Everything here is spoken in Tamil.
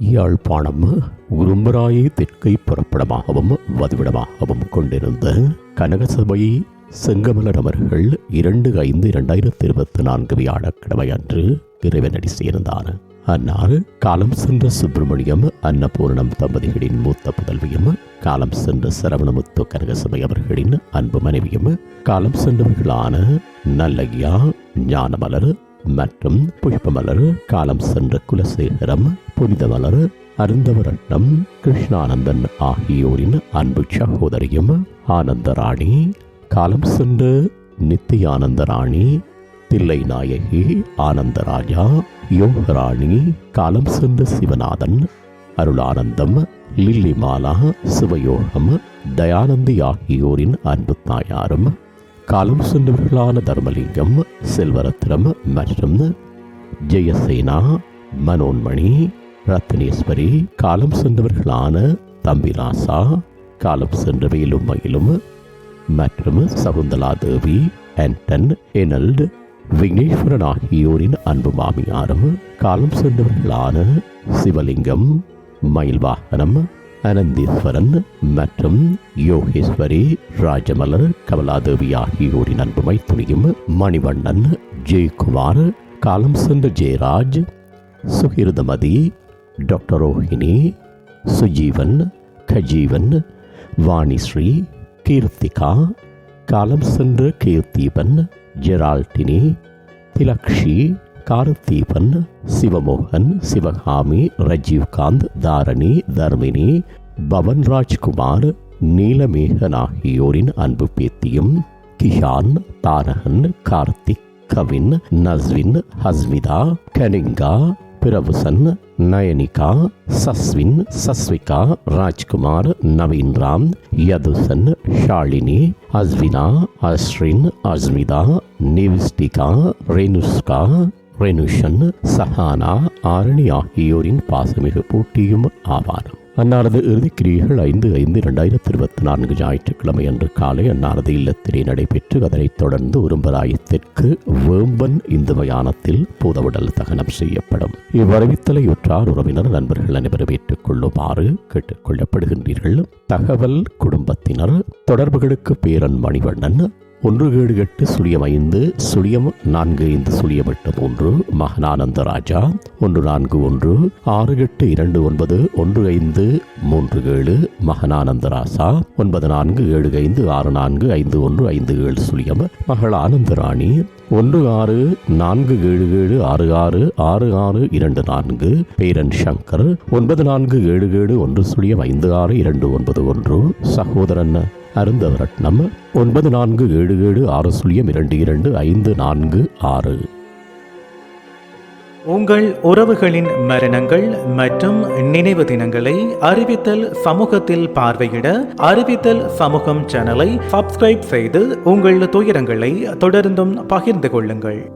யாழ்ப்பாணம் உரும்பராயை தெற்கை புறப்படமாகவும் வதிவிடமாகவும் கொண்டிருந்த கனகசபை செங்கமலர் அவர்கள் இரண்டு ஐந்து இரண்டாயிரத்தி இருபத்தி நான்கு வியாழக்கிழமை அன்று இறைவனடி சேர்ந்தார். அன்னார் காலம் சென்ற சுப்பிரமணியம் அன்னபூர்ணம் தம்பதிகளின் மூத்த புதல்வியும் காலம் சென்ற சரவணமுத்து கனகசபை அவர்களின் அன்பு மனைவியும் காலம் சென்றவர்களான நல்லையா ஞானமலர் மற்றும் புஷ்பமலர் காலம் சென்ற குலசேகரம் புனித புனிதமலர் அருந்தவரட்னம் கிருஷ்ணானந்தன் ஆகியோரின் அன்பு சகோதரியும் ஆனந்தராணி காலம் சென்ற நித்தியானந்தராணி தில்லை நாயகி ஆனந்தராஜா யோகராணி காலம் சென்ற சிவநாதன் அருளானந்தம் லில்லி மாலா சிவயோகம் தயானந்தி ஆகியோரின் அன்பு தாயாரும் காலம் சென்றவர்களான தர்மலிங்கம் செல்வரத்னம் மற்றும் ஜெயசேனா மனோன்மணி ரத்னேஸ்வரி காலம் சென்றவர்களான தம்பிராசா காலம் சென்ற வேலும் மயிலும் மற்றும் சகுந்தலா தேவி ஆண்டன் எனல்ட் விக்னேஸ்வரன் ஆகியோரின் அன்பு மாமியாரும் காலம் சென்றவர்களான சிவலிங்கம் மயில்வாகனம் அனந்தீஸ்வரன் மற்றும் யோகேஸ்வரி ராஜமலர் கமலாதேவி ஆகியோரின் அன்பு மைத்துனியும் மணிவண்ணன் ஜெயக்குமார் காலம் சென்ற ஜெயராஜ் சுகிருதமதி டாக்டர் ரோஹிணி சுஜீவன் கஜீவன் வாணிஸ்ரீ கீர்த்திகா காலம் சென்ற கீர்த்தீபன் ஜெரால்டினி திலக்ஷி கார்த்தீபன் சிவமோகன் சிவகாமி ரஜீவ்காந்த் தாரணி தர்மினி பவன் ராஜ்குமார் நீலமேகன் ஆகியோரின் அன்பு பேத்தியும் கிஷான் தாரகன் கார்த்திக் கவின் நஸ்வின் ஹஸ்மிதா கனிங்கா பிரபுசன் நயனிகா சஸ்வின் சஸ்விகா ராஜ்குமார் நவீன்ராம் யதுசன் ஷாலினி அஸ்வினா அஸ்ரின் அஸ்மிதா நிவிஸ்டிகா ரேனுஸ்கா ரெனுஷன் சஹானா ஆரணி ஆகியோரின் பாசமிகு பூட்டியும் ஆவார். அன்னாரது இறுதிக்கிரியைகள் ஐந்து ஐந்து இரண்டாயிரத்தி இருபத்தி நான்கு ஞாயிற்றுக்கிழமை அன்று காலை அன்னாரது இல்லத்திலே நடைபெற்று அதனைத் தொடர்ந்து உரும்பராயத்திற்கு வேம்பன் இந்து மயானத்தில் பூதவிடல் தகனம் செய்யப்படும். இவ்வரவித்தலை உற்றார் உறவினர் நண்பர்கள் அனைவரும் ஏற்றுக் கொள்ளுமாறு கேட்டுக் கொள்ளப்படுகின்றீர்கள் தகவல் குடும்பத்தினர் தொடர்புகளுக்கு பேரன் மணிவண்ணன் ஒன்று ஏழு எட்டு சுழியம் ஐந்து சுழியம் நான்கு ஐந்து சுழியம் எட்டு மூன்று மகனானந்த ராஜா. ஒன்று நான்கு ஒன்று ஆறு எட்டு இரண்டு ஒன்பது ஒன்று ஐந்து மூன்று ஏழு மகனானந்த ராசா. ஒன்பது நான்கு ஏழு ஐந்து ஆறு நான்கு ஐந்து ஒன்று ஐந்து ஏழு சுழியம் மகள் ஆனந்தராணி ஒன்று ஆறு நான்கு ஏழு ஏழு ஆறு ஆறு ஆறு ஆறு இரண்டு நான்கு பேரன் சங்கர். ஒன்பது நான்கு ஏழு ஏழு ஒன்று சுழியம் ஐந்து ஆறு இரண்டு ஒன்பது ஒன்று சகோதரன் அருந்தவரட்னம் ஒன்பது நான்கு ஏழு ஏழு ஆறு சுழியம் இரண்டு இரண்டு ஐந்து நான்கு ஆறு. உங்கள் உறவுகளின் மரணங்கள் மற்றும் நினைவு தினங்களை அறிவித்தல் சமூகத்தில் பார்வையிட அறிவித்தல் சமூகம் சேனலை சப்ஸ்கிரைப் செய்து உங்கள் துயரங்களை தொடர்ந்தும் பகிர்ந்து கொள்ளுங்கள்.